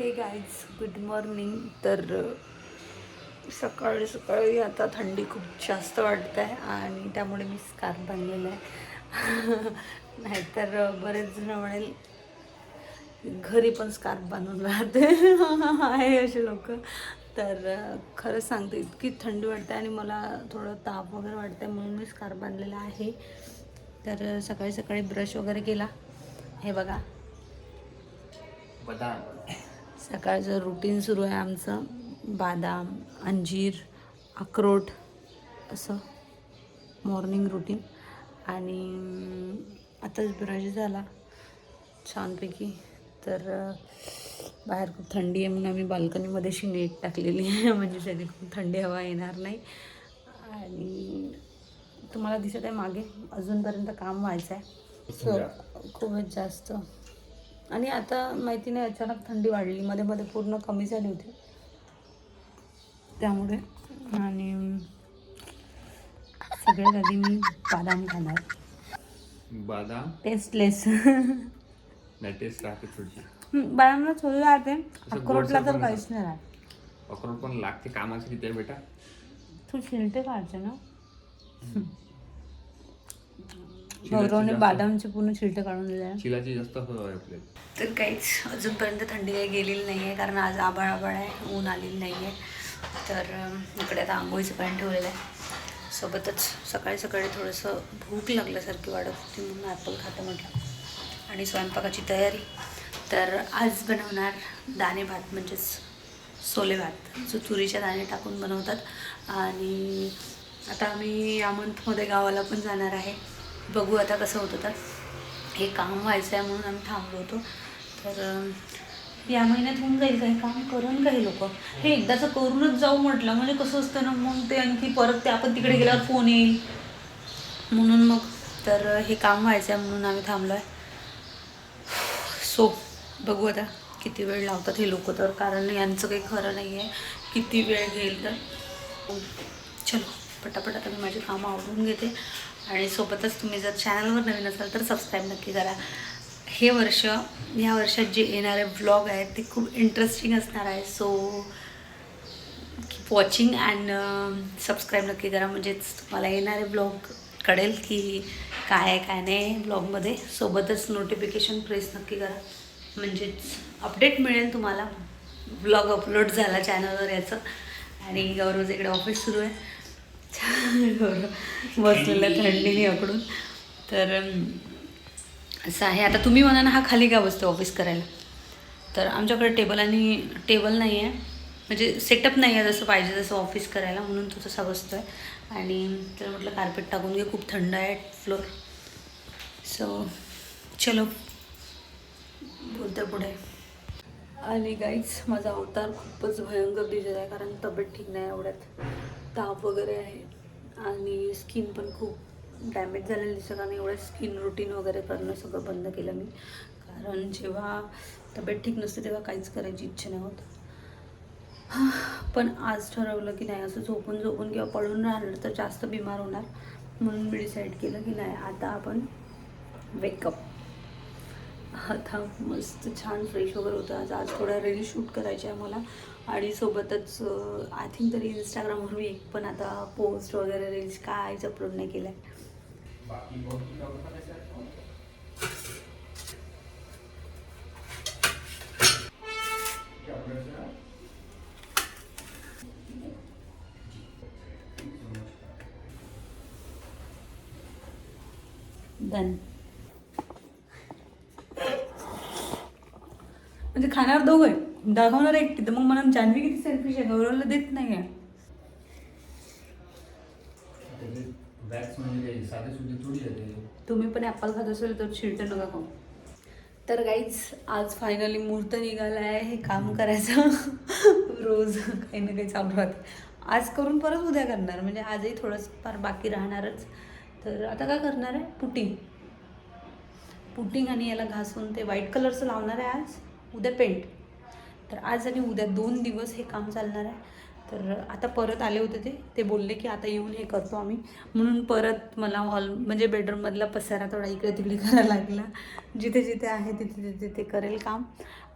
हे guys good morning तर सकाळी सकाळी आता थंडी खूप जास्त वाटत आहे आणि त्यामुळे मी स्कार्फ बांधलेला आहे. नाहीतर बरेच जण म्हणेल घरी पण स्कार्फ बांधून राहते. आहे असे लोक. तर खरंच सांगते इतकी थंडी वाटते आणि मला थोडं ताप वगैरे वाटतं आहे म्हणून मी स्कार्फ बांधलेला आहे. तर सकाळी सकाळी ब्रश वगैरे केला. हे बघा. बदाम. सकाळचं रुटीन सुरू आहे आमचं. बादाम अंजीर अक्रोट असं मॉर्निंग रुटीन आणि आताच ब्रश झाला छानपैकी. तर बाहेर खूप थंडी आहे म्हणून आम्ही बाल्कनीमध्ये अशी नेट टाकलेली आहे. म्हणजे त्याने खूप थंडी हवा येणार नाही. आणि तुम्हाला दिसत आहे मागे. अजूनपर्यंत काम व्हायचं आहे सो खूपच जास्त आणि आता माहिती नाही अचानक थंडी वाढली. मध्ये मध्ये पूर्ण कमी झाली होती. त्यामुळे आणि सगळ्यात आधी मी बादाम खाणार. बदाम? टेस्टलेस नाही टेस्ट राहते थोडीशी. बादामला थोडी राहते. अक्रोटला तर काहीच नाही राहत. अक्रोड पण लागते कामासाठी ते बेटा. तू छिलटे काढते ना गौरवने बादामचे पूर्ण छिलटे काढून दिले आहे. चिलाची जास्त हवं आपल्याला तर काहीच अजूनपर्यंत थंडी काही गेलेली नाही आहे कारण आज आबाळ आबाळ आहे ऊन आलेली नाही आहे. तर इकडे आता आंघोळीचं पाणी ठेवलेलं आहे. सोबतच सकाळी सकाळी थोडंसं भूक लागल्यासारखी वाटत होती म्हणून ॲपल खातं म्हटलं. आणि स्वयंपाकाची तयारी. तर आज बनवणार दाणे भात म्हणजेच सोले भात. जो तुरीच्या दाणे टाकून बनवतात. आणि आता आम्ही या मंथमध्ये गावाला पण जाणार आहे. बघू आता कसं होतं तर. हे काम व्हायचं आहे म्हणून आम्ही थांबलो होतो. तर या महिन्यात होऊन जाईल काही काम करून काही लोक. हे एकदाचं करूनच जाऊ म्हटलं म्हणजे कसं असतं ना मग ते आणखी परत ते आपण तिकडे गेल्यावर फोन येईल. म्हणून मग तर हे काम व्हायचं आहे म्हणून आम्ही थांबलो आहे सो बघू आता किती वेळ लावतात हे लोक तर कारण यांचं काही खरं नाही आहे किती वेळ घेईल तर. चलो पटापट आता मी माझे कामं आवडून घेते. आणि सोबतच तुम्ही जर चॅनलवर नवीन असाल तर सबस्क्राईब नक्की करा. हे वर्ष या वर्षात जे येणारे ब्लॉग आहेत ते खूप इंटरेस्टिंग असणार आहे. So keep watching and subscribe नक्की करा. म्हणजेच तुम्हाला येणारे ब्लॉग कळेल की काय आहे काय नाही ब्लॉगमध्ये सोबतच नोटिफिकेशन प्रेस नक्की करा. म्हणजेच अपडेट मिळेल तुम्हाला. ब्लॉग अपलोड झाला चॅनलवर याचं. आणि गौरवचं इकडे ऑफिस सुरू आहे. बसलेलं आहे थंडीने अकडून. तर असं आहे. आता तुम्ही म्हणा ना हा खाली का बसतो ऑफिस करायला? तर आमच्याकडे टेबल आणि टेबल नाही आहे म्हणजे सेटअप नाही आहे जसं पाहिजे तसं ऑफिस करायला म्हणून तो तसा बसतो आहे आणि त्याला म्हटलं कार्पेट टाकून घे खूप थंड आहे फ्लोर सो चलो. बोलते पुढे. आणि गाईच माझा अवतार खूपच भयंकर दिसत आहे कारण तब्येत ठीक नाही एवढ्यात. ताप वगैरे आहे आणि स्किन पण खूप डॅमेज झालेली दिसत आणि एवढं स्किन रुटीन वगैरे करणं सगळं बंद केलं मी. कारण जेव्हा तब्येत ठीक नसते तेव्हा काहीच करायची इच्छा नाही होत. पण आज ठरवलं की नाही असं झोपून झोपून किंवा पडून राहिलं तर जास्त बिमार होणार. म्हणून मी डिसाईड केलं की नाही आता आपण वेकअप आता मस्त छान फ्रेश वगैरे होतं. आज आज थोडा रील शूट करायचे आहे मला. आणि सोबतच आय थिंक तरी इंस्टाग्रामवर मी एक पण आता पोस्ट वगैरे रील्स काहीच अपलोड नाही केलं आहे डन म्हणजे खाणार दोघं आहे दाखवणार एकटी तर मग मला जान्हवी किती सेल्फिश आहे गौरवला देत नाही आहे म्हणजे आहे तुम्ही पण ॲपल खात असेल तर शिल्ट नका खाऊ. तर गाईज आज फायनली मुहूर्त निघाला आहे हे काम करायचं. रोज काही ना काही चालू राहतं. आज करून परत उद्या करणार. म्हणजे आजही थोडंसं फार बाकी राहणारच. तर आता काय करणार आहे? पुटिंग पुटिंग आणि याला घासून ते व्हाईट कलरचं लावणार आहे आज. उद्या पेंट. तर आज आणि उद्या दोन दिवस हे काम चालणार आहे. तर आता परत आले होते ते. ते बोलले की आता येऊन हे करतो आम्ही. म्हणून परत मला हॉल म्हणजे बेडरूममधला पसारा थोडा इकडे तिकडे करायला लागला. जिथे जिथे आहे तिथे तिथे ते करेल काम.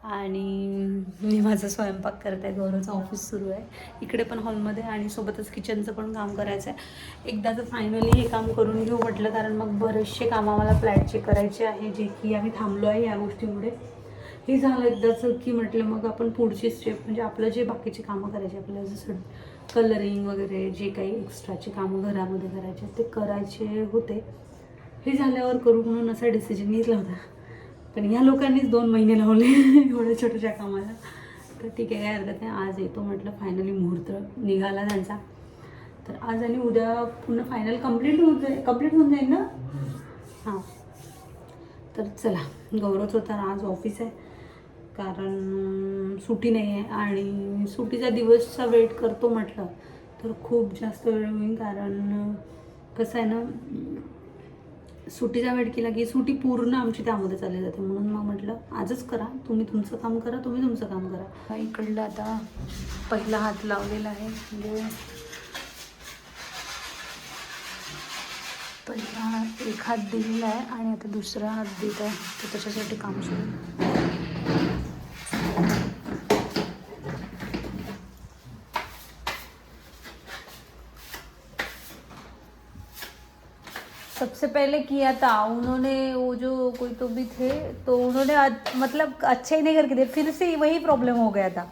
आणि मी माझा स्वयंपाक करत आहे. गौरवचं ऑफिस सुरू आहे. इकडे पण हॉलमध्ये आणि सोबतच किचनचं पण काम करायचं आहे. एकदा तर फायनली हे काम करून घेऊ म्हटलं कारण मग बरेचसे काम आम्हाला फ्लॅटचे करायचे आहे. जे की आम्ही थांबलो आहे या गोष्टीमुळे. हे झालं एकदाचं की म्हटलं मग आपण पुढची स्टेप म्हणजे आपलं जे बाकीचे कामं करायचे आपल्याला जसं कलरिंग वगैरे जे काही एक्स्ट्राचे कामं घरामध्ये करायचे ते करायचे होते. हे झाल्यावर करू म्हणून असा डिसिजन घेतला होता. पण ह्या लोकांनीच दोन महिने लावले एवढ्या छोट्याशा कामाला. तर ठीक आहे काय हरकत नाही. आज येतो म्हटलं फायनली मुहूर्त निघाला त्यांचा. तर आज आणि उद्या पूर्ण फायनल कंप्लीट होऊन जाईल कंप्लीट होऊन जाईल ना? हां. तर चला गौरवचं तर आज ऑफिस आहे. कारण सुटी सुट्टी नाही आहे आणि सुट्टीचा दिवसचा वेट करतो म्हटलं तर खूप जास्त वेळ होईल कारण कसं आहे ना सुटीचा सुट्टीचा वेट केला की सुट्टी पूर्ण आमची त्यामध्ये चालली जाते. म्हणून मग म्हटलं आजच करा. तुम्ही तुमचं काम करा तुम्ही तुमचं काम करा. इकडलं आता पहिला हात लावलेला आहे. म्हणजे पहिला एक हात दिलेला आहे आणि आता दुसरा हात देत आहे. तर त्याच्यासाठी काम सुरू. पहले किया था उन्होंने वो जो कोई तो भी थे तो उन्होंने मतलब अच्छा ही नहीं करके दिया फिर से वही प्रॉब्लम हो गया था।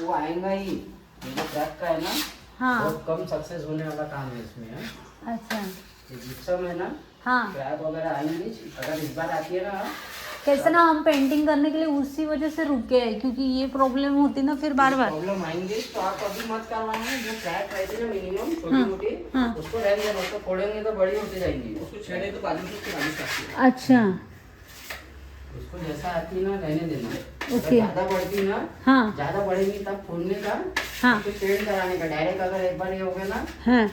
वो आएगा ही जो ट्रैक का है ना हाँ। बहुत कम सक्सेस होने वाला काम है इसमें है? अच्छा। जिप्सम है ना हाँ। क्रैक वगैरह आएँगे अगर इस बार आती है ना कैसे ना हम पेंटिंग करने के लिए उसी वजह से रुके हैं क्योंकि ये प्रॉब्लम होती ना फिर बार बार। प्रॉब्लम आएँगे तो आप अभी मत करवाएँगे जो है ना मिनिमम छोटी मोटी हाँ। उसको रहने देना उसको फोड़ेंगे तो बड़ी होती जाएँगी उसको छेड़े तो उसको है। अच्छा। उसको जैसा आती है ना रहने देना। ओके। ज़्यादा बढ़ती ना हाँ। ज़्यादा बढ़ेगी तब फोड़ने का हाँ। पेंट कराने का डायरेक्ट अगर एक बार ये हो गया ना हाँ।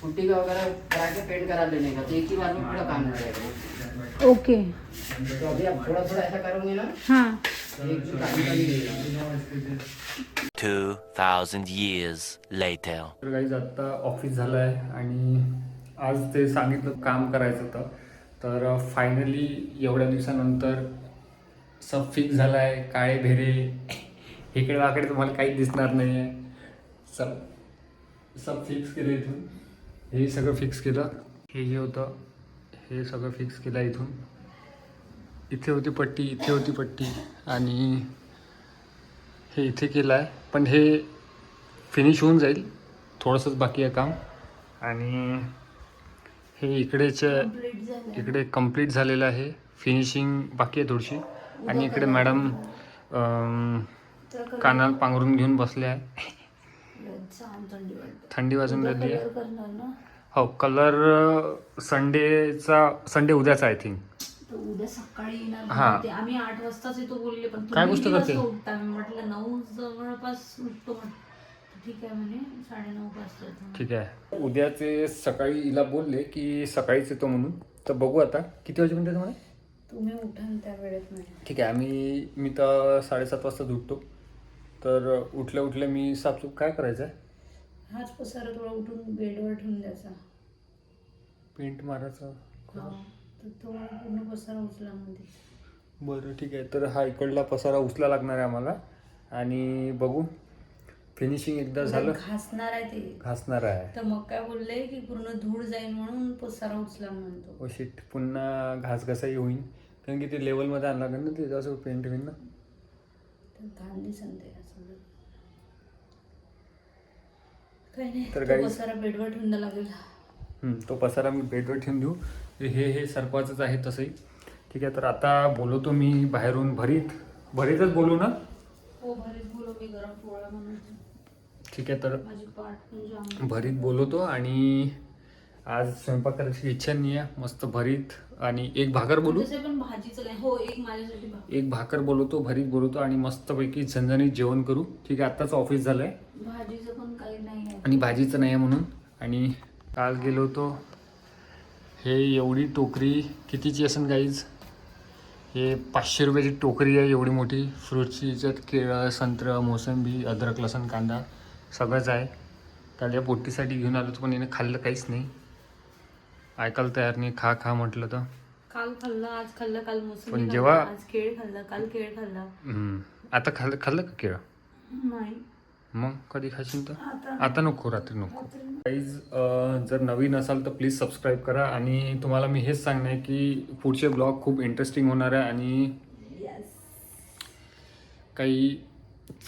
पुट्टी का वगैरह करा के पेंट करा लेने का तो एक ही बार में पूरा काम हो जाएगा। ओके। तो अभी आप थोड़ा थोड़ा ऐसा करोगे ना हाँ। तो एक जो काम करेंगे 2,000 years later. तर गाईज आत्ता ऑफिस झालं आहे आणि आज ते सांगितलं काम करायचं होतं. तर फायनली एवढ्या दिवसानंतर सब फिक्स झालं आहे काळे भेरे इकडे वाकडे तुम्हाला काहीच दिसणार नाही आहे सब सब फिक्स केलं इथून. हे सगळं फिक्स केलं. हे जे होतं हे सगळं फिक्स केलं इथून. इथे होती पट्टी इथे होती पट्टी आणि हे इथे केलं आहे. पण हे फिनिश होऊन जाईल. थोडंसंच बाकी आहे काम. आणि हे इकडेच इकडे कंप्लीट झालेलं आहे. फिनिशिंग बाकी आहे थोडीशी. आणि इकडे मॅडम कानाला पांघरून घेऊन बसले आहे. थंडी वाजून राहिली आहे. करणार ना? हो कलर संडेचा संडे उद्याचा आय थिंक तर उद्या सकाळी येणार हा. आम्ही आठ वाजताच येतो बोलले पण तुम्ही काय गोष्ट किती करते? वाजता उठता. मी म्हटलं नऊ जवळपास उठतो म्हटलं ठीक आहे म्हणे साडेनऊ वाजता येतो. ठीक आहे. उद्याचे सकाळी हिला बोलले की सकाळीच येतो म्हणून. तर बघू आता किती वाजेपर्यंत येतो म्हणे? तुम्ही उठाल त्या वेळेत ठीक आहे आम्ही मी तर साडेसात वाजता उठतो. तर उठल्या उठल्या मी साफसूफ काय करायचं आहे हाच पसारा थोडा उठून बेडवर ठेवून द्यायचा. पेंट मारायचं? हा. तर तो पूर्ण पसारा उचला मध्ये. बरं ठीक आहे. तर हा इकडला पसारा उचला लागणार आहे आम्हाला. आणि बघू फिनिशिंग एकदा झालं. घासणार आहे ते. घासणार आहे. तर मग काय बोलले की पूर्ण धूळ जाईल म्हणून पसारा उचला म्हणतो. ओ शिट पुन्हा घास घासाही होईल कारण की ते लेवलमध्ये आणलं लागेल ना ते असं पेंट होईल ना? तर संदे असं काही नाही तर तो guys- पसारा बेडवर ठेवून द्यावा लागेल हम्म, तो पसारा मी बेडवर ठेवून देऊ. हे हे सरकवाचंच आहे तसंही. ठीक आहे तर आता बोलवतो मी बाहेरून. भरीत भरीतच बोलू ना? हो भरीत बोलो मी गरम पोळा म्हणून. ठीक आहे तर माझी पाठ म्हणजे आंबट. भरीत बोलवतो आणि आज स्वयंपाक करायची इच्छा नाही आहे मस्त भरीत आणि एक भाकर बोलू. तसे पण भाजीचं नाही. हो एक माझ्यासाठी भाकर. एक भाकर बोलवतो भरीत बोलवतो आणि मस्तपैकी झणझणीत जेवण करू. ठीक आहे आत्ताच ऑफिस झालं आहे भाजीचं पण आणि भाजीचं नाही आहे म्हणून. आणि काल गेलो होतो. हे एवढी टोकरी कितीची असेल गाईज हे पाचशे रुपयाची टोकरी आहे एवढी मोठी. फ्रूटची याच्यात केळं संत्रं मोसंबी अद्रक लसण कांदा सगळंच आहे. काल या पोट्टीसाठी घेऊन आलो होतो पण याने खाल्लं काहीच नाही. ऐकायला तयार नाही खा खा म्हटलं तर. काल खाल्लं आज खाल्लं काल मोसंबी पण जेव्हा- आज केळ खाल्लं काल केळ खाल्लं. आता खाल्लं खाल्लं का केळं? नाही. मग कधी खाशील तर? आता नको रात्री नको. गाईज जर नवीन असाल तर प्लीज सबस्क्राईब करा आणि तुम्हाला मी हेच सांगणार आहे की पुढचे ब्लॉग खूप इंटरेस्टिंग होणार आहे आणि काही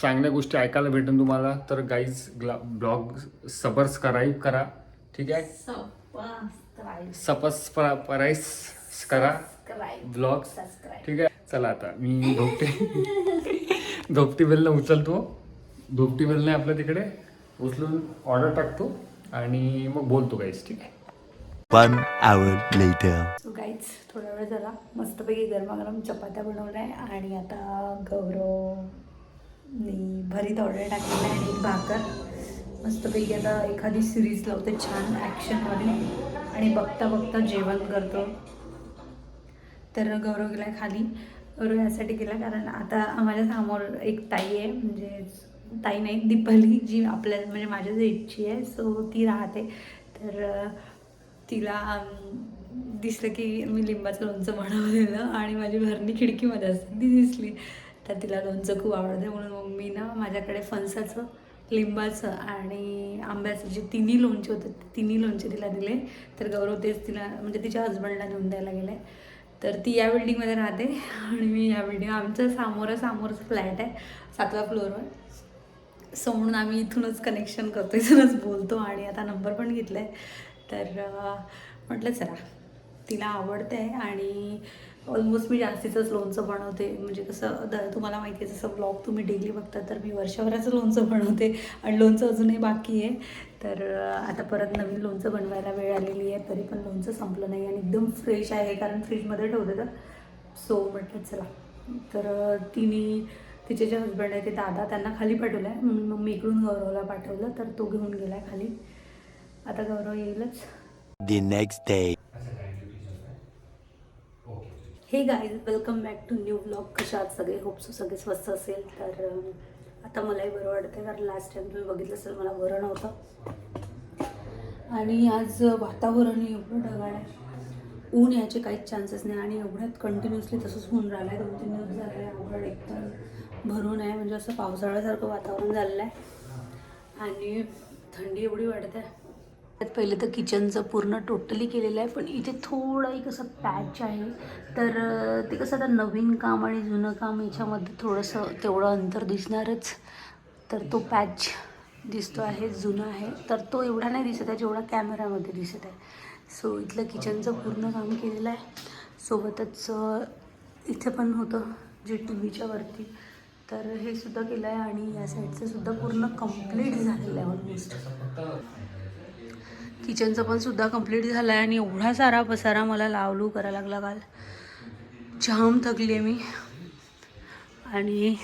चांगल्या गोष्टी ऐकायला भेटेल तुम्हाला. तर गाईज ब्लॉग सबस्क्राईब करा ठीक आहे? सबस्क्राईब सबस्क्राईब करा. ब्लॉग ठीक आहे? चला आता मी धोपटी धोपटी बेलनं उचलतो. धोपटी बेलने आपल्या तिकडे. उचलून ऑर्डर टाकतो आणि मग बोलतो गाईज ठीक आहे? One hour later. सो गाईच थोडा वेळ झाला. मस्तपैकी गरमागरम चपात्या बनवल्या आहे आणि आता गौरवनी भरीत ऑर्डर टाकलेला आहे आणि एक भाकर. मस्तपैकी आता एखादी सिरीज लावते छान ॲक्शनमध्ये आणि बघता बघता जेवण करतो. तर गौरव गेला खाली. गौरव यासाठी गेला कारण आता माझ्यासमोर एक ताई आहे म्हणजे ताई नाही दीपाली जी आपल्या म्हणजे माझ्या जे इच्छी आहे सो ती राहते. तर तिला दिसलं की मी लिंबाचं लोणचं बनवलेलं आणि माझी भरणी खिडकीमध्ये असते ती दिसली. तर तिला लोणचं खूप आवडते. म्हणून मग मी ना माझ्याकडे फणसाचं लिंबाचं आणि आंब्याचं जे तिन्ही लोणचे होते ते तिन्ही लोणचे तिला दिले. तर गौरव तेच तिला म्हणजे तिच्या हजबंडला नेऊन द्यायला गेले. तर ती या बिल्डिंगमध्ये राहते आणि मी या बिल्डिंग आमचं सामोरासमोरच फ्लॅट आहे सातव्या फ्लोअरवर सो म्हणून आम्ही इथूनच कनेक्शन करतो इथूनच बोलतो आणि आता नंबर पण घेतला आहे तर म्हटलं चला तिला आवडतं आहे आणि ऑलमोस्ट मी जास्तीचंच लोणचं बनवते. म्हणजे कसं द तुम्हाला माहिती आहे जसं ब्लॉग तुम्ही डेली बघता तर मी वर्षभराचं लोणचं बनवते. आणि लोणचं अजूनही बाकी आहे. तर आता परत नवीन लोणचं बनवायला वेळ आलेली आहे तरी पण लोणचं संपलं नाही आणि एकदम फ्रेश आहे कारण फ्रीजमध्ये ठेवते तर सो म्हटलं चला. तर तिने तिचे जे हस्बंड आहे ते दादा त्यांना खाली पाठवलं आहे म्हणून मग मी इकडून गौरवला पाठवलं तर तो घेऊन गेला आहे खाली. आता गौरव येईलच. Next day. Hey guys welcome back to new blog कशा आहात सगळे? होप्सो सगळे स्वस्त असेल. तर आता मलाही बरं वाटतं कारण लास्ट टाइम तुम्ही बघितलं असेल मला बरं नव्हतं. आणि आज वातावरण एवढं ढगाळ आहे. ऊन याचे काहीच चान्सेस नाही. आणि एवढ्यात कंटिन्युअसली तसंच होऊन राहिलं आहे दोन तीन दिवस झाले आवड एकदम भरून आहे म्हणजे असं पावसाळ्यासारखं वातावरण झालेलं आहे. आणि थंडी एवढी वाढत. आहे त्यात पहिले तर किचनचं पूर्ण टोटली केलेलं आहे पण इथे थोडा एक असं पॅच आहे. तर ते कसं आता नवीन काम आणि जुनं काम याच्यामध्ये थोडंसं तेवढं अंतर दिसणारच. तर तो पॅच दिसतो आहे जुना आहे. तर तो एवढा नाही दिसत आहे जेवढा कॅमेऱ्यामध्ये दिसत आहे. सो इथलं किचनचं पूर्ण काम केलेलं आहे. सोबतच इथे पण होतं जे टी व्हीच्या वरती. तर हे सुद्धा केलं आहे आणि या साईडचं सुद्धा पूर्ण कंप्लीट झालेलं आहे ऑलमोस्ट किचनचं पण सुद्धा कंप्लीट झालं आहे आणि एवढा सारा पसारा मला लावलू करायला लागला काल. जाम थकली आहे मी. आणि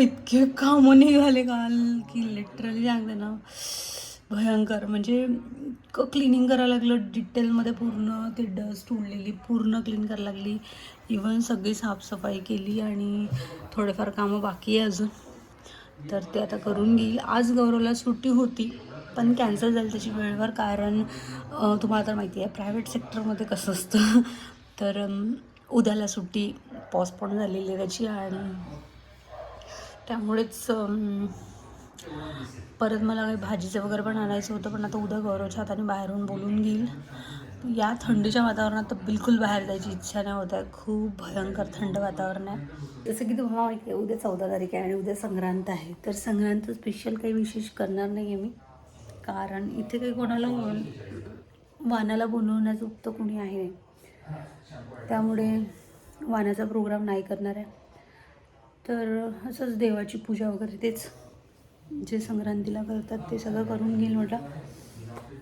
इतके कामं निघाले काल की लिटरली सांगते ना. भयंकर. म्हणजे क्लिनिंग करायला लागलं डिटेलमध्ये पूर्ण ते डस्ट उडलेली पूर्ण क्लीन करायला लागली. इवन सगळी साफसफाई केली आणि थोडेफार कामं बाकी आहे अजून. तर ते आता करून घेईल. आज गौरवला सुट्टी होती पण कॅन्सल झाली त्याची वेळेवर कारण तुम्हाला तर माहिती आहे प्रायव्हेट सेक्टरमध्ये कसं असतं. तर उद्याला सुट्टी पॉस्टपोन झालेली आहे त्याची आणि त्यामुळेच परत मला काही भाजीचं वगैरे पण आणायचं होतं पण आता उद्या गौरवच्या हाताने बाहेरून बोलून घेईल. या थंडीच्या वातावरणात तर बिलकुल बाहेर जायची इच्छा नाही होत आहे. खूप भयंकर थंड वातावरण आहे. जसं की तुम्हाला माहिती आहे उद्या चौदा तारीख आहे आणि उद्या संक्रांत आहे. तर संक्रांत स्पेशल काही विशेष करणार नाही आहे मी. कारण इथे काही कोणाला वानाला बोलवण्याचं उत्तर कोणी आहे नाही. त्यामुळे वानाचा प्रोग्राम नाही करणार आहे. तर असंच देवाची पूजा वगैरे तेच जे संक्रांतीला करतात ते सगळं करून घेईल म्हटलं.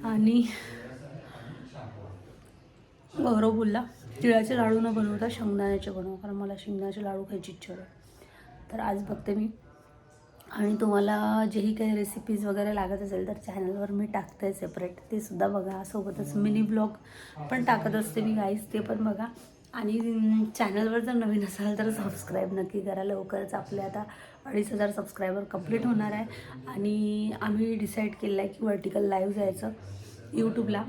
आणि गौरव बोलला तिळाचे लाडू न बनवता शेंगदाण्याचे बनव कारण मला शेंगदाण्याचे लाडू खायची इच्छा आहे तर आज बघते मी. आणि तुम्हाला जेही काही रेसिपीज वगैरे लागत असेल तर चॅनलवर मी टाकते आहे सेपरेट ते सुद्धा बघा. सोबतच मिनी ब्लॉग पण टाकत असते मी गाईज ते पण बघा. आणि चॅनलवर जर नवीन असाल तर सबस्क्राईब नक्की करा. लवकरच आपले आता अडीच हजार सबस्क्रायबर कंप्लीट होणार आहे. आणि आम्ही डिसाईड केलं आहे की वर्टिकल लाईव्ह जायचं यूट्यूबला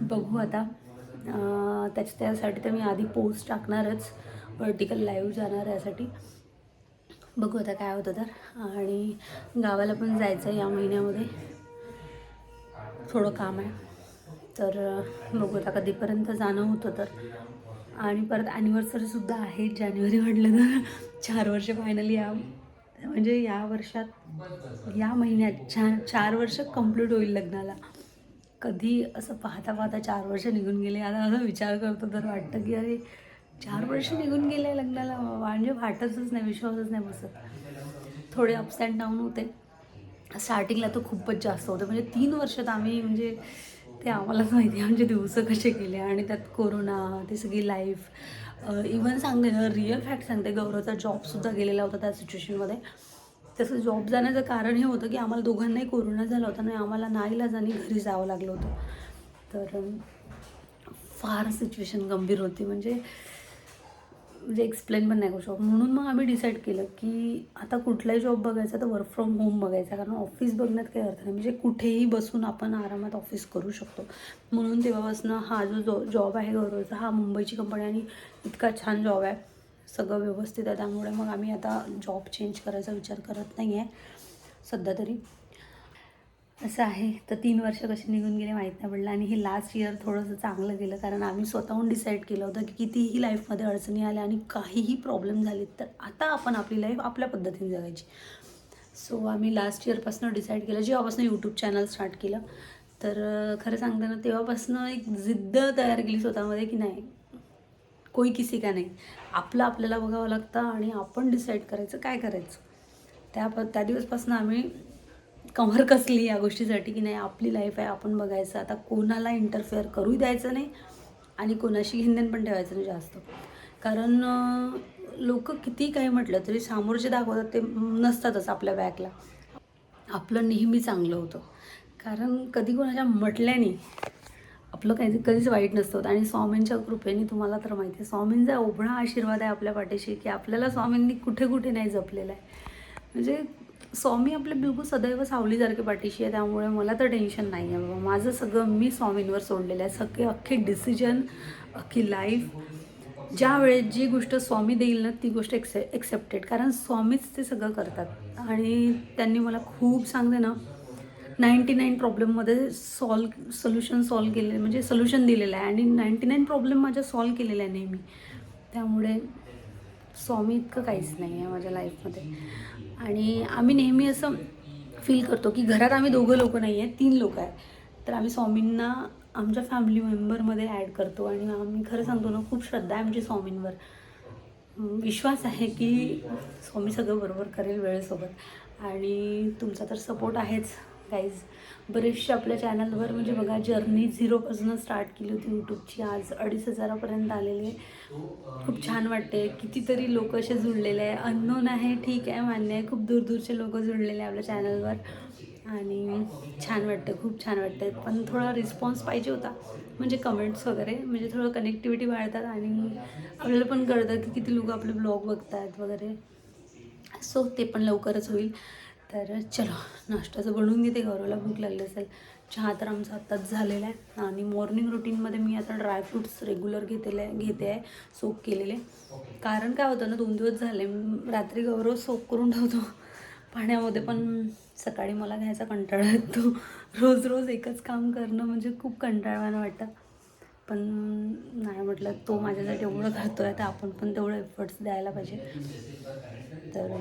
बघू आता. त्याच्या त्याच त्यासाठी तर मी आधी पोस्ट टाकणारच. वर्टिकल लाईव्ह जाणार यासाठी. बघू आता काय होतं तर. आणि गावाला पण जायचं आहे या महिन्यामध्ये. थोडं काम आहे. तर बघू आता कधीपर्यंत जाणं होतं तर. आणि परत ॲनिव्हर्सरीसुद्धा आहे. जानेवारी म्हटलं तर. चार वर्ष फायनली या म्हणजे या वर्षात या महिन्यात छान चार वर्ष कंप्लीट होईल लग्नाला. कधी असं पाहता पाहता चार वर्ष निघून गेले. आता असं विचार करतो तर वाटतं की अरे चार वर्ष निघून गेले लग्नाला. म्हणजे वाटतच नाही विश्वासच नाही बसत. थोडे अप्स अँड डाऊन होते. स्टार्टिंगला तर खूपच जास्त होतं. म्हणजे तीन वर्षात आम्ही म्हणजे ते आम्हालाच माहिती आहे म्हणजे दिवस कसे गेले आणि त्यात कोरोना ते सगळी लाईफ इवन सांगते रिअल फॅक्ट सांगते. गौरवचा जॉबसुद्धा गेलेला होता त्या सिच्युएशनमध्ये तसं जॉब जाण्याचं कारण हे होतं की आम्हाला दोघांनाही कोरोना झाला होता आणि आम्हाला नाईलाजानी घरी जावं लागलं होतं. तर फार सिच्युएशन गंभीर होती. म्हणजे म्हणजे एक्सप्लेन पण नाही करू शकत. म्हणून मग आम्ही डिसाईड केलं की आता कुठलाही जॉब बघायचा तर वर्क फ्रॉम होम बघायचा. कारण ऑफिस बघण्यात काही अर्थ नाही. म्हणजे कुठेही बसून आपण आरामात ऑफिस करू शकतो. म्हणून तेव्हापासून हा जो जो जॉब आहे गौरवचा हा मुंबईची कंपनी आणि इतका छान जॉब आहे. सगळं व्यवस्थित आहे. त्यामुळे मग आम्ही आता जॉब चेंज करायचा विचार करत नाही आहे सध्या तरी. असं आहे. तर तीन वर्ष कशी निघून गेले माहीत नाही पडलं. आणि हे लास्ट इयर थोडंसं चांगलं गेलं कारण आम्ही स्वतःहून डिसाईड केलं होतं की कितीही लाईफमध्ये अडचणी आल्या आणि काहीही प्रॉब्लेम झालेत तर आता आपण आपली लाईफ आपल्या पद्धतीने जगायची. सो आम्ही लास्ट इयरपासून डिसाईड केलं जेव्हापासून यूट्यूब चॅनल स्टार्ट केलं. तर खरं सांगताना तेव्हापासून एक जिद्द तयार केली स्वतःमध्ये की नाही कोई किसी का नाही. आपलं आपल्याला बघावं लागतं आणि आपण डिसाईड करायचं काय करायचं. त्या प त्या दिवसपासून आम्ही कमर कसली या गोष्टीसाठी की नाही आपली लाईफ आहे आपण बघायचं. आता कोणाला इंटरफेअर करूही द्यायचं नाही आणि कोणाशी हिंदन पण ठेवायचं नाही जास्त. कारण लोक किती काही म्हटलं तरी समोर जे दाखवतात ते नसतातच आपल्या बॅकला आपलं नेहमी चांगलं होतं. कारण कधी कोणाच्या म्हटल्याने आपलं काही कधीच वाईट नसतं आणि स्वामींच्या कृपेने तुम्हाला तर माहिती आहे स्वामींचा ओढा आशीर्वाद आहे आपल्या पाठीशी की आपल्याला स्वामींनी कुठे कुठे नाही जपलेलं आहे. म्हणजे स्वामी आपले बिलकुल सदैव सावलीसारखे पाठीशी आहे त्यामुळे मला तर टेन्शन नाही आहे बाबा माझं सगळं मी स्वामींवर सोडलेलं आहे. सगळे अख्खे डिसिजन अख्खी लाईफ ज्या वेळेस जी गोष्ट स्वामी देईल ना ती गोष्ट एक्से एक्सेप्टेड कारण स्वामीच ते सगळं करतात. आणि त्यांनी मला खूप सांगते ना नाईंटी नाईन प्रॉब्लेममध्ये सॉल्व सोल्युशन सॉल्व केले म्हणजे सोल्युशन दिलेलं आहे. आणि नाईंटी नाईन प्रॉब्लेम माझ्या सॉल्व केलेल्या आहे नेहमी. त्यामुळे स्वामी इतकं काहीच नाही आहे माझ्या लाईफमध्ये. आणि आम्ही नेहमी असं फील करतो की घरात आम्ही दोघं लोक नाही आहे तीन लोक आहे तर आम्ही स्वामींना आमच्या फॅमिली मेंबरमध्ये ॲड करतो आणि आम्ही खरं सांगतो ना खूप श्रद्धा आहे आमची स्वामींवर. विश्वास आहे की स्वामी सगळं बरोबर करेल वेळेसोबत. आणि तुमचा तर सपोर्ट आहेच. गाईज बरेचसे आपल्या चॅनलवर म्हणजे बघा जर्नी झिरोपासून स्टार्ट केली होती यूट्यूबची आज अडीच हजारापर्यंत आलेली खूप छान वाटते कितीतरी लोक असे जुळलेले आहे. अननोन आहे ठीक आहे मान्य आहे. खूप दूरदूरचे लोक जुळलेले आहे आपल्या चॅनलवर आणि छान वाटतं खूप छान वाटतं पण थोडा रिस्पॉन्स पाहिजे होता. म्हणजे कमेंट्स वगैरे. म्हणजे थोडं कनेक्टिव्हिटी वाढतात आणि आपल्याला पण कळतं की किती लोक आपले ब्लॉग बघतात वगैरे. सो ते पण लवकरच होईल. तर चलो नाश्ताचं बनवून घेते गौरवला भूक लागली असेल. चहा तर आमचा आत्ताच झालेला आहे. आणि मॉर्निंग रुटीनमध्ये मी आता ड्रायफ्रूट्स रेग्युलर घेतेले घेते आहे सोप केलेले. कारण काय होतं ना दोन दिवस झाले रात्री गौरव सोप करून ठेवतो. पाण्यामध्ये पण सकाळी मला घ्यायचा कंटाळा येतो. रोज रोज एकच काम करणं म्हणजे खूप कंटाळवाणं वाटतं. पण नाही म्हटलं तो माझ्यासाठी एवढं करतो आहे तर आपण पण तेवढं एफर्ट्स द्यायला पाहिजे. तर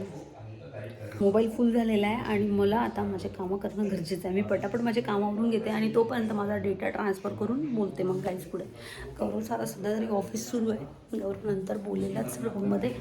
मोबाईल फुल झालेला आहे आणि मला आता माझे कामं करणं गरजेचं आहे. मी पटापट माझे कामावरून घेते आणि तोपर्यंत माझा डेटा ट्रान्सफर करून बोलते मग काहीच पुढे. गौरव सारा सध्या तरी ऑफिस सुरू आहे. गौरव नंतर बोलेलाच रूममध्ये